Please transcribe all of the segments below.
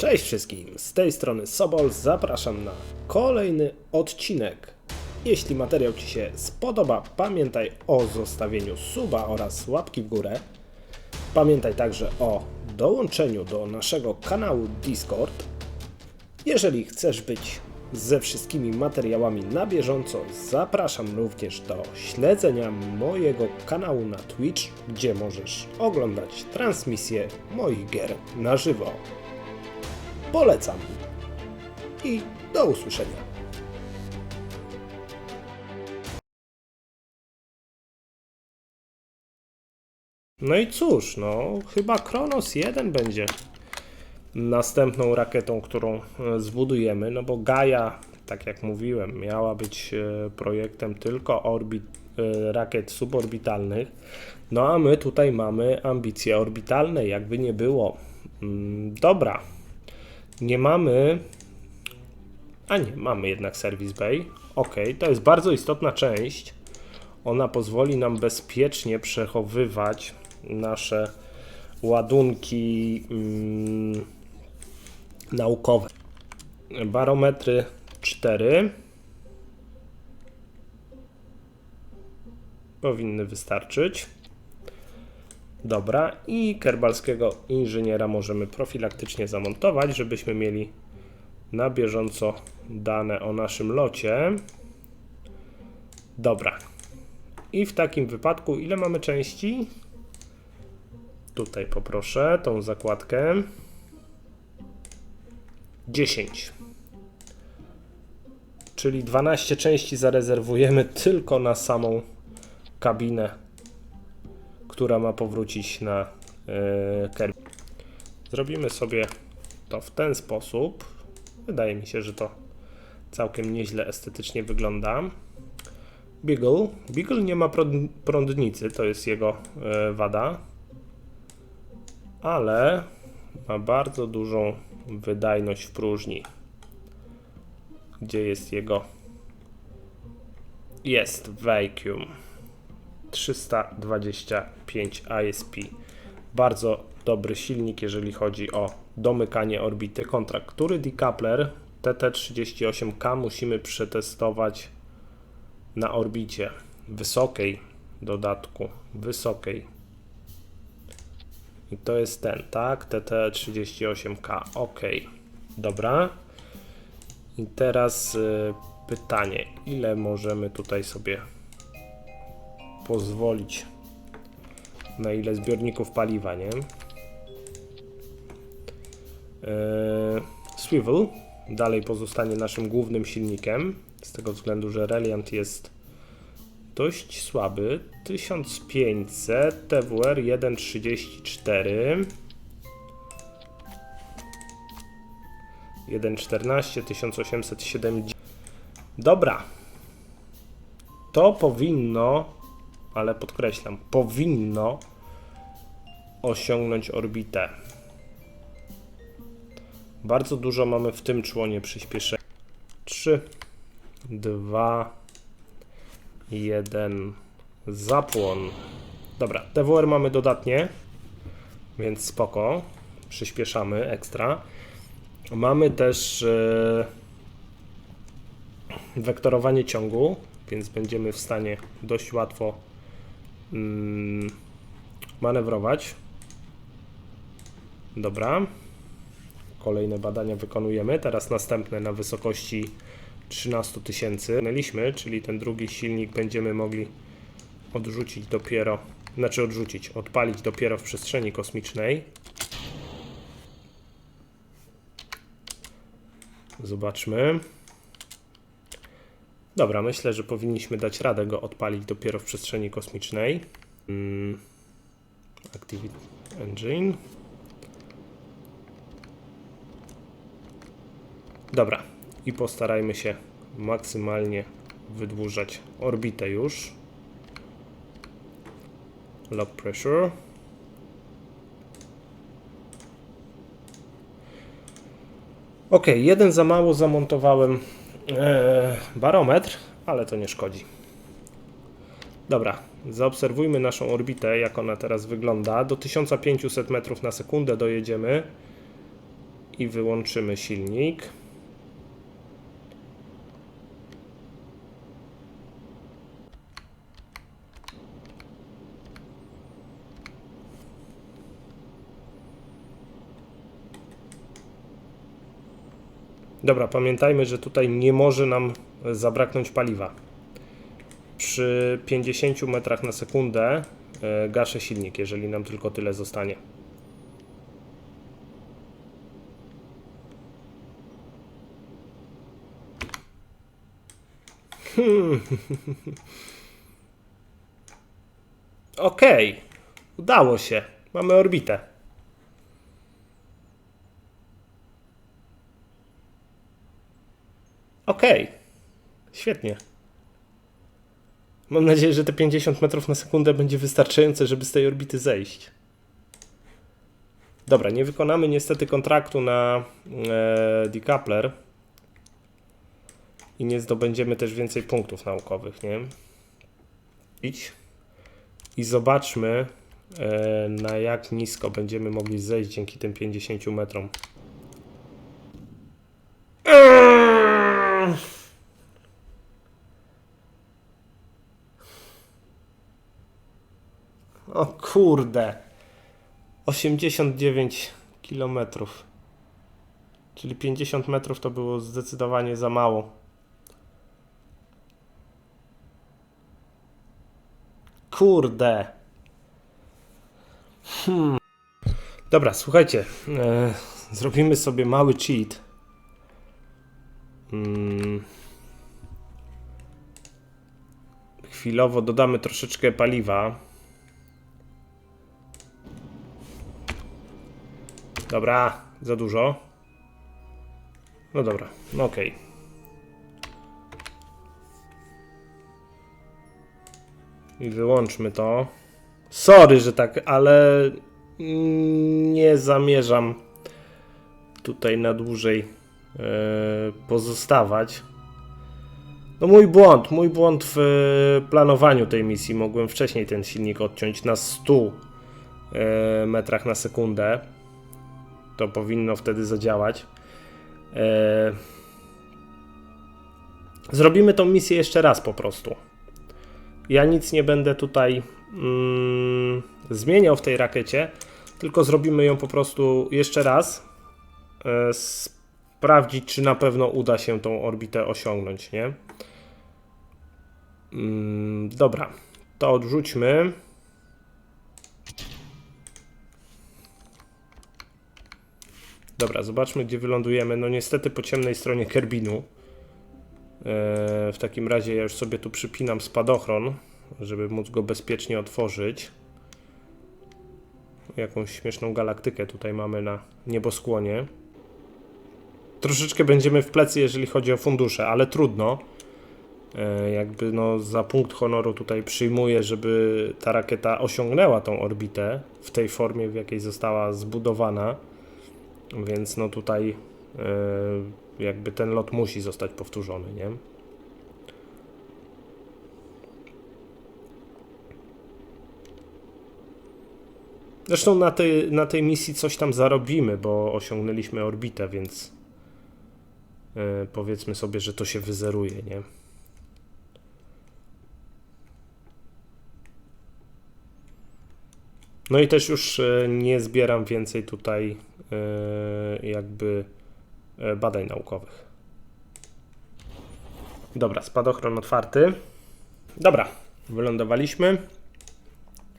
Cześć wszystkim, z tej strony Sobol, zapraszam na kolejny odcinek. Jeśli materiał Ci się spodoba, pamiętaj o zostawieniu suba oraz łapki w górę. Pamiętaj także o dołączeniu do naszego kanału Discord. Jeżeli chcesz być ze wszystkimi materiałami na bieżąco, zapraszam również do śledzenia mojego kanału na Twitch, gdzie możesz oglądać transmisje moich gier na żywo. Polecam. I do usłyszenia. No i cóż, no chyba Kronos 1 będzie następną rakietą, którą e, zbudujemy, no bo Gaia, tak jak mówiłem, miała być e, projektem tylko orbit, e, rakiet suborbitalnych, no a my tutaj mamy ambicje orbitalne, jakby nie było. Mm, Dobra, nie mamy. A nie, mamy jednak Service Bay. Ok, to jest bardzo istotna część. Ona pozwoli nam bezpiecznie przechowywać nasze ładunki mm, naukowe. Barometry 4 powinny wystarczyć. Dobra, i kerbalskiego inżyniera możemy profilaktycznie zamontować, żebyśmy mieli na bieżąco dane o naszym locie. Dobra. I w takim wypadku, ile mamy części? Tutaj poproszę tą zakładkę. 10. Czyli 12 części zarezerwujemy tylko na samą kabinę która ma powrócić na Kirby. Zrobimy sobie to w ten sposób. Wydaje mi się, że to całkiem nieźle estetycznie wygląda. Beagle. Beagle nie ma prąd- prądnicy, to jest jego yy, wada. Ale ma bardzo dużą wydajność w próżni. Gdzie jest jego... Jest vacuum. 325 ISP. Bardzo dobry silnik, jeżeli chodzi o domykanie orbity. Kontrakt, który decoupler TT38K musimy przetestować na orbicie wysokiej dodatku, wysokiej. I to jest ten, tak? TT38K. OK. Dobra. I teraz y, pytanie, ile możemy tutaj sobie pozwolić na ile zbiorników paliwa, nie? Eee, Swivel dalej pozostanie naszym głównym silnikiem, z tego względu, że Reliant jest dość słaby. 1500, TWR 1.34 1.14, 1870 Dobra. To powinno ale podkreślam, powinno osiągnąć orbitę. Bardzo dużo mamy w tym członie przyspieszenia. 3, 2, 1, zapłon. Dobra, TWR mamy dodatnie, więc spoko. Przyspieszamy ekstra. Mamy też e, wektorowanie ciągu, więc będziemy w stanie dość łatwo mm, manewrować. Dobra. Kolejne badania wykonujemy. Teraz następne na wysokości 13 tysięcy. Mieliśmy, czyli ten drugi silnik będziemy mogli odrzucić dopiero, znaczy odrzucić, odpalić dopiero w przestrzeni kosmicznej. Zobaczmy. Dobra, myślę, że powinniśmy dać radę go odpalić dopiero w przestrzeni kosmicznej. Mm. Activate Engine. Dobra, i postarajmy się maksymalnie wydłużać orbitę już. Lock pressure. Ok, jeden za mało zamontowałem barometr, ale to nie szkodzi. Dobra, zaobserwujmy naszą orbitę, jak ona teraz wygląda. Do 1500 metrów na sekundę dojedziemy I wyłączymy silnik. Dobra, pamiętajmy, że tutaj nie może nam zabraknąć paliwa. Przy 50 metrach na sekundę e, gaszę silnik, jeżeli nam tylko tyle zostanie. Hmm. Okej, udało się. Mamy orbitę. Okej, świetnie. Mam nadzieję, że te 50 metrów na sekundę będzie wystarczające, żeby z tej orbity zejść. Dobra, nie wykonamy niestety kontraktu na e, decoupler i nie zdobędziemy też więcej punktów naukowych, nie? Idź i zobaczmy e, na jak nisko będziemy mogli zejść dzięki tym 50 metrom. O kurde. 89 kilometrów. Czyli 50 metrów to było zdecydowanie za mało. Kurde. Hmm. Dobra, słuchajcie. E, zrobimy sobie mały cheat. Mm. Chwilowo dodamy troszeczkę paliwa. Dobra, za dużo. No dobra, no okej. I wyłączmy to. Sorry, że tak, ale nie zamierzam tutaj na dłużej e, pozostawać. No mój błąd, mój błąd w e, planowaniu tej misji. Mogłem wcześniej ten silnik odciąć na 100 e, metrach na sekundę. To powinno wtedy zadziałać. E, Zrobimy tą misję jeszcze raz po prostu. Ja nic nie będę tutaj mm, zmieniał w tej rakiecie, tylko zrobimy ją po prostu jeszcze raz. E, sprawdzić, czy na pewno uda się tą orbitę osiągnąć, nie? Mm, dobra, to odrzućmy. Dobra, zobaczmy, gdzie wylądujemy. No niestety po ciemnej stronie Kerbinu. E, w takim razie ja już sobie tu przypinam spadochron, żeby móc go bezpiecznie otworzyć. Jakąś śmieszną galaktykę tutaj mamy na nieboskłonie. Troszeczkę będziemy w plecy, jeżeli chodzi o fundusze, ale trudno. E, Jakby no za punkt honoru tutaj przyjmuję, żeby ta rakieta osiągnęła tą orbitę w tej formie, w jakiej została zbudowana. Więc no tutaj e, jakby ten lot musi zostać powtórzony, nie? Zresztą na tej, na tej misji coś tam zarobimy, bo osiągnęliśmy orbitę, więc e, powiedzmy sobie, że to się wyzeruje, nie? No i też już e, nie zbieram więcej tutaj e, jakby e, badań naukowych. Dobra, spadochron otwarty. Dobra, wylądowaliśmy.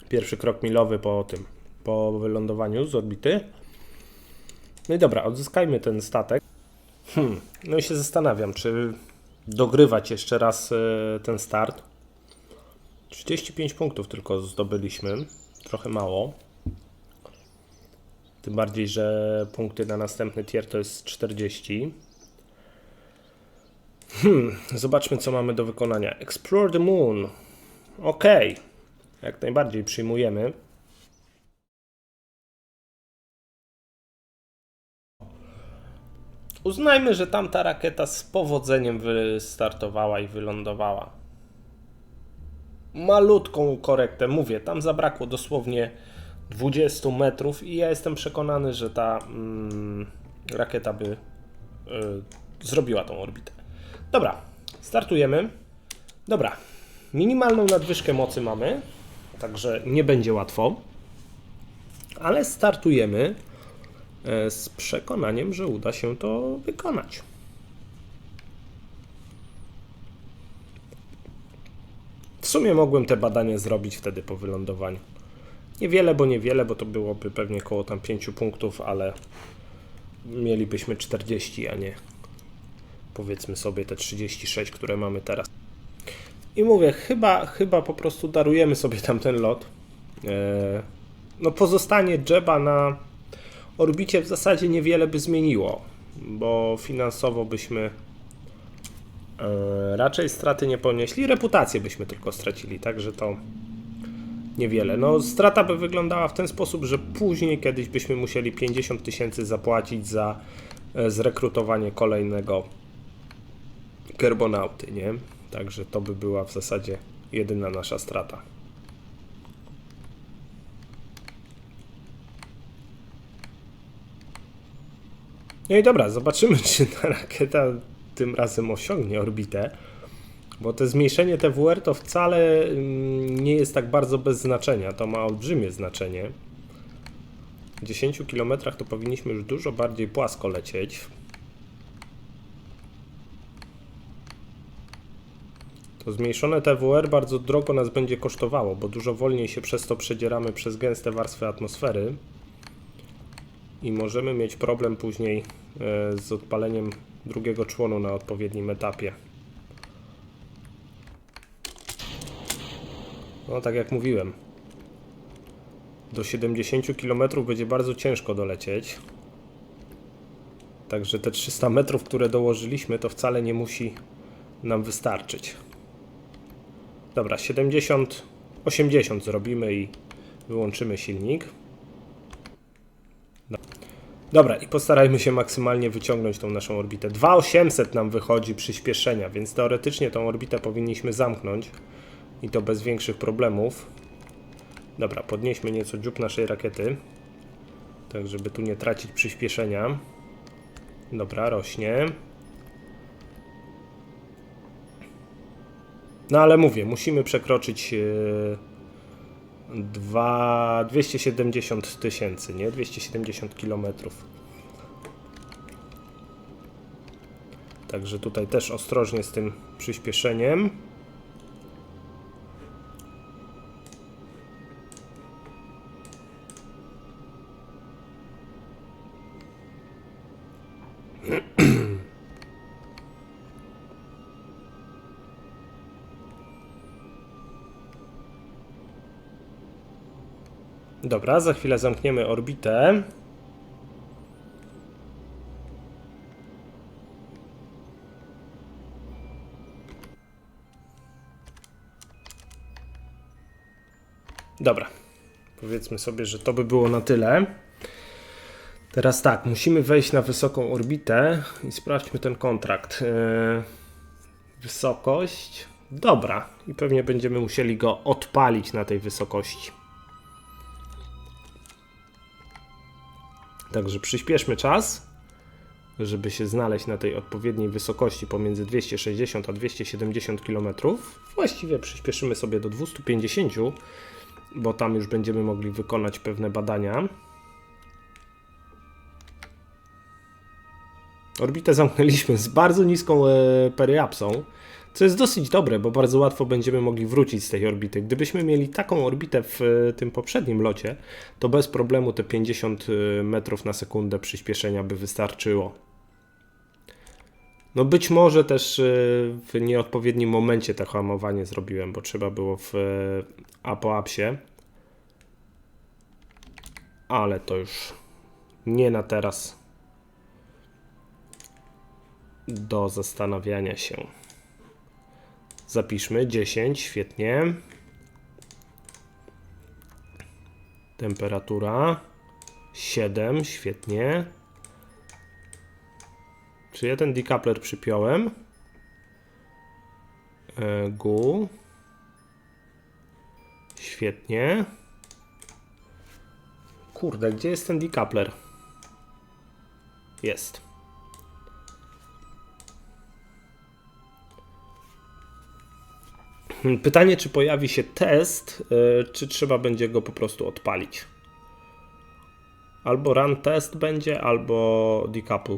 Pierwszy krok milowy po tym, po wylądowaniu z orbity. No i dobra, odzyskajmy ten statek. Hmm, no i się zastanawiam, czy dogrywać jeszcze raz ten start. 35 punktów tylko zdobyliśmy. Trochę mało. Tym bardziej, że punkty na następny tier to jest 40. Hmm, zobaczmy co mamy do wykonania. Explore the Moon. Ok, jak najbardziej przyjmujemy. Uznajmy, że tamta rakieta z powodzeniem wystartowała i wylądowała. Malutką korektę, mówię, tam zabrakło dosłownie 20 metrów i ja jestem przekonany, że ta mm, rakieta by y, zrobiła tą orbitę. Dobra, startujemy. Dobra, minimalną nadwyżkę mocy mamy, także nie będzie łatwo, ale startujemy e, z przekonaniem, że uda się to wykonać. Sumie mogłem te badania zrobić wtedy po wylądowaniu. Niewiele, bo niewiele, bo to byłoby pewnie koło tam 5 punktów, ale mielibyśmy 40, a nie powiedzmy sobie te 36, które mamy teraz. I mówię, chyba, chyba po prostu darujemy sobie tamten lot. Eee, no pozostanie Jeba na orbicie w zasadzie niewiele by zmieniło, bo finansowo byśmy e, raczej straty nie ponieśli, reputację byśmy tylko stracili, także to niewiele. No strata by wyglądała w ten sposób, że później kiedyś byśmy musieli 50 tysięcy zapłacić za e, zrekrutowanie kolejnego gerbonauty, nie? Także to by była w zasadzie jedyna nasza strata. No i dobra, zobaczymy, czy ta rakieta tym razem osiągnie orbitę. Bo to zmniejszenie TWR to wcale mm, nie jest tak bardzo bez znaczenia. To ma olbrzymie znaczenie. W 10 km to powinniśmy już dużo bardziej płasko lecieć. To zmniejszone TWR bardzo drogo nas będzie kosztowało, bo dużo wolniej się przez to przedzieramy przez gęste warstwy atmosfery i możemy mieć problem później e, z odpaleniem drugiego członu na odpowiednim etapie. No tak jak mówiłem, do 70 km będzie bardzo ciężko dolecieć. Także te 300 metrów, które dołożyliśmy, to wcale nie musi nam wystarczyć. Dobra, 70, 80 zrobimy i wyłączymy silnik. No. Dobra, i postarajmy się maksymalnie wyciągnąć tą naszą orbitę. 2800 nam wychodzi przyspieszenia, więc teoretycznie tą orbitę powinniśmy zamknąć i to bez większych problemów. Dobra, podnieśmy nieco dziób naszej rakiety, tak żeby tu nie tracić przyspieszenia. Dobra, rośnie. No ale mówię, musimy przekroczyć yy, dwa, 270 tysięcy, nie? 270 kilometrów. Także tutaj też ostrożnie z tym przyspieszeniem. Dobra, za chwilę zamkniemy orbitę. Dobra. Powiedzmy sobie, że to by było na tyle. Teraz tak, musimy wejść na wysoką orbitę i sprawdźmy ten kontrakt. Yy, wysokość. Dobra, i pewnie będziemy musieli go odpalić na tej wysokości. Także przyspieszmy czas, żeby się znaleźć na tej odpowiedniej wysokości pomiędzy 260 a 270 km. Właściwie przyspieszymy sobie do 250, bo tam już będziemy mogli wykonać pewne badania. Orbitę zamknęliśmy z bardzo niską e, periapsą, co jest dosyć dobre, bo bardzo łatwo będziemy mogli wrócić z tej orbity. Gdybyśmy mieli taką orbitę w e, tym poprzednim locie, to bez problemu te 50 e, metrów na sekundę przyspieszenia by wystarczyło. No być może też e, w nieodpowiednim momencie to hamowanie zrobiłem, bo trzeba było w apoapsie. Ale to już nie na teraz do zastanawiania się. Zapiszmy 10, świetnie. Temperatura 7, świetnie. Czy ja ten decoupler przypiąłem? E, GU. Świetnie. Kurde, gdzie jest ten decoupler? Jest. Pytanie, czy pojawi się test, y, czy trzeba będzie go po prostu odpalić. Albo run test będzie, albo decouple.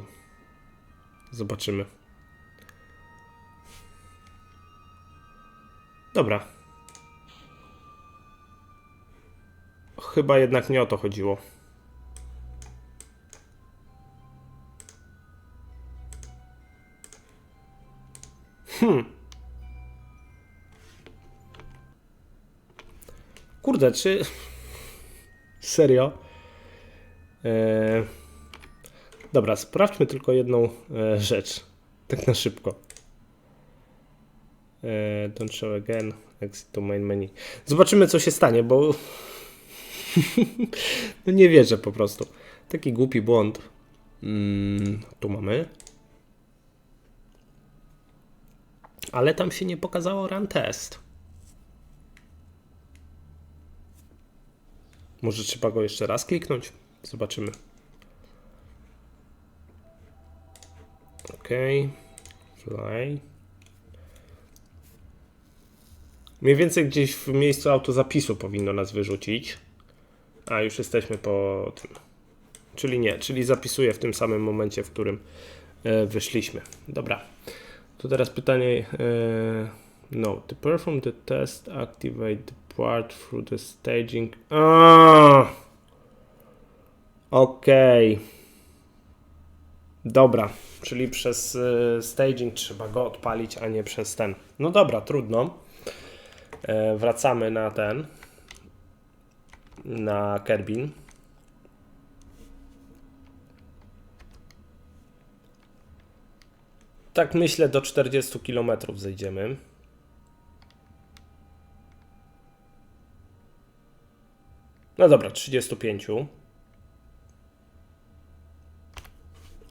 Zobaczymy. Dobra. Chyba jednak nie o to chodziło. Kurde, czy. Serio? Eee... Dobra, sprawdźmy tylko jedną e, rzecz. Tak na szybko. Eee, don't show again. Exit to main menu. Zobaczymy, co się stanie, bo. no nie wierzę po prostu. Taki głupi błąd. Mm, tu mamy. Ale tam się nie pokazało run test. Może trzeba go jeszcze raz kliknąć? Zobaczymy. OK. Fly. Mniej więcej gdzieś w miejscu autozapisu powinno nas wyrzucić. A już jesteśmy po tym. Czyli nie, czyli zapisuję w tym samym momencie, w którym e, wyszliśmy. Dobra. Tu teraz pytanie. E, no, to perform the test, activate the part through the staging. Ah! Okej. Dobra, czyli przez y, staging trzeba go odpalić, a nie przez ten. No dobra, trudno. E, wracamy na ten. Na Kerbin. Tak myślę, do 40 km zejdziemy. No dobra, 35.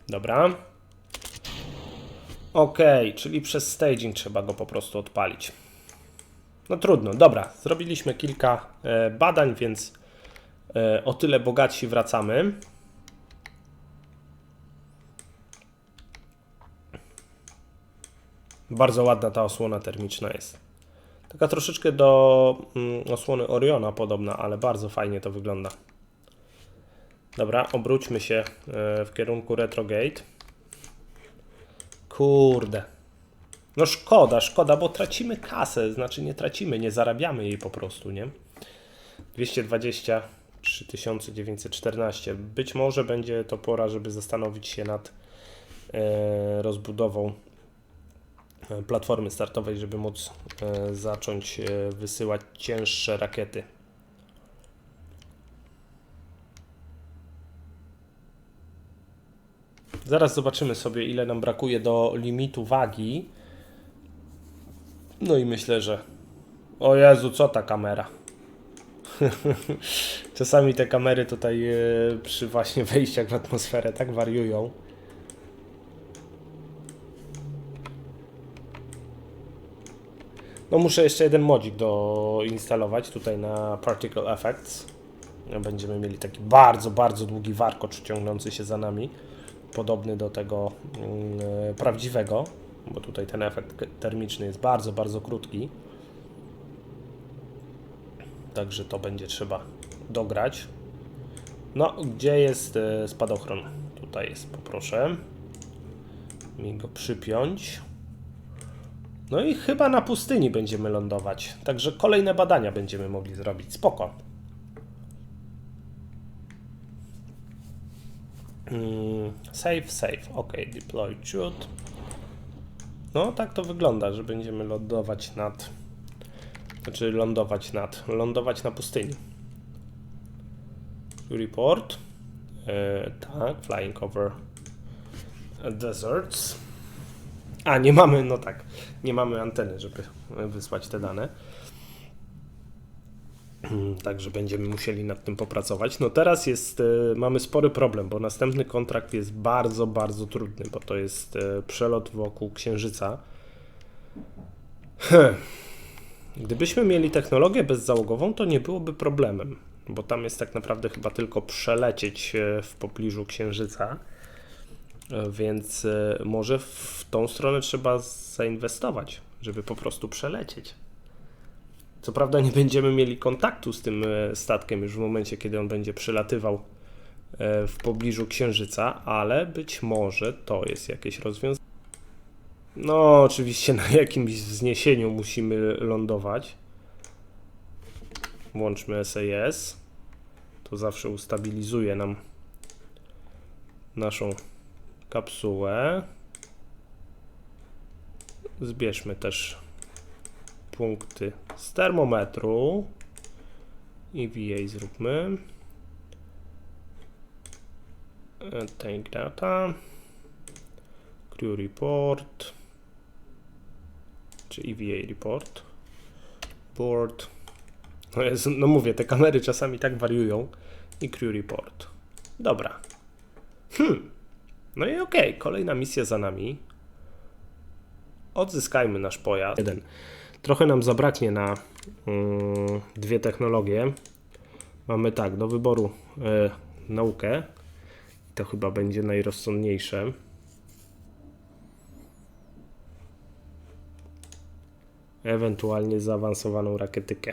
Dobra. Ok, czyli przez staging trzeba go po prostu odpalić. No trudno, dobra. Zrobiliśmy kilka e, badań, więc e, o tyle bogatsi wracamy. Bardzo ładna ta osłona termiczna jest. Taka troszeczkę do mm, osłony Oriona podobna, ale bardzo fajnie to wygląda. Dobra, obróćmy się e, w kierunku Retrogate. Kurde. No szkoda, szkoda, bo tracimy kasę, znaczy nie tracimy, nie zarabiamy jej po prostu, nie? 223 914. Być może będzie to pora, żeby zastanowić się nad e, rozbudową platformy startowej, żeby móc e, zacząć e, wysyłać cięższe rakiety. Zaraz zobaczymy sobie, ile nam brakuje do limitu wagi. No i myślę, że. O Jezu, co ta kamera? Czasami te kamery tutaj e, przy właśnie wejściach w atmosferę tak wariują. No muszę jeszcze jeden modzik doinstalować tutaj na Particle Effects. Będziemy mieli taki bardzo, bardzo długi warkocz ciągnący się za nami. Podobny do tego mm, prawdziwego, bo tutaj ten efekt termiczny jest bardzo, bardzo krótki. Także to będzie trzeba dograć. No, gdzie jest e, spadochron? Tutaj jest, poproszę. Mi go przypiąć. No i chyba na pustyni będziemy lądować. Także kolejne badania będziemy mogli zrobić. Spoko. Mm, save, save. OK, deploy shoot. No, tak to wygląda, że będziemy lądować nad. Znaczy lądować nad. Lądować na pustyni. Report. E, tak, flying over deserts. A, nie mamy, no tak, nie mamy anteny, żeby wysłać te dane. Także będziemy musieli nad tym popracować. No teraz jest, e, mamy spory problem, bo następny kontrakt jest bardzo, bardzo trudny, bo to jest e, przelot wokół Księżyca. Gdybyśmy mieli technologię bezzałogową, to nie byłoby problemem, bo tam jest tak naprawdę chyba tylko przelecieć e, w pobliżu Księżyca. E, Więc e, może w tą stronę trzeba zainwestować, żeby po prostu przelecieć. Co prawda nie będziemy mieli kontaktu z tym e, statkiem już w momencie, kiedy on będzie przelatywał w pobliżu Księżyca, ale być może to jest jakieś rozwiązanie. No, oczywiście na jakimś wzniesieniu musimy lądować. Włączmy SAS. To zawsze ustabilizuje nam naszą kapsułę. Zbierzmy też punkty z termometru. I VA zróbmy. Take data. Crew report. Czy EVA report. Board. No, jest, no mówię, te kamery czasami tak wariują. I crew report. Dobra. Hmm. No i okej, kolejna misja za nami. Odzyskajmy nasz pojazd. Jeden. Trochę nam zabraknie na mm, dwie technologie. Mamy tak, do wyboru e, naukę. To chyba będzie najrozsądniejsze. Ewentualnie zaawansowaną rakietykę.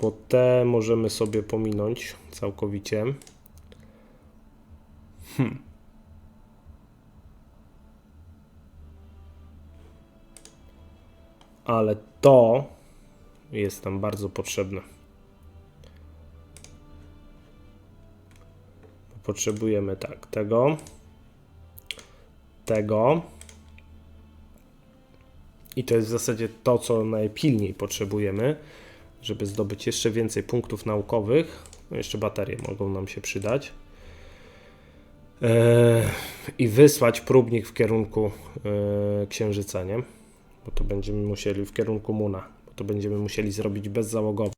Bo te możemy sobie pominąć całkowicie. Ale to jest nam bardzo potrzebne. Potrzebujemy tak, tego, tego. I to jest w zasadzie to, co najpilniej potrzebujemy, żeby zdobyć jeszcze więcej punktów naukowych. No jeszcze baterie mogą nam się przydać. Eee, I wysłać próbnik w kierunku e, Księżyca, nie? bo to będziemy musieli w kierunku Muna, bo to będziemy musieli zrobić bezzałogowo.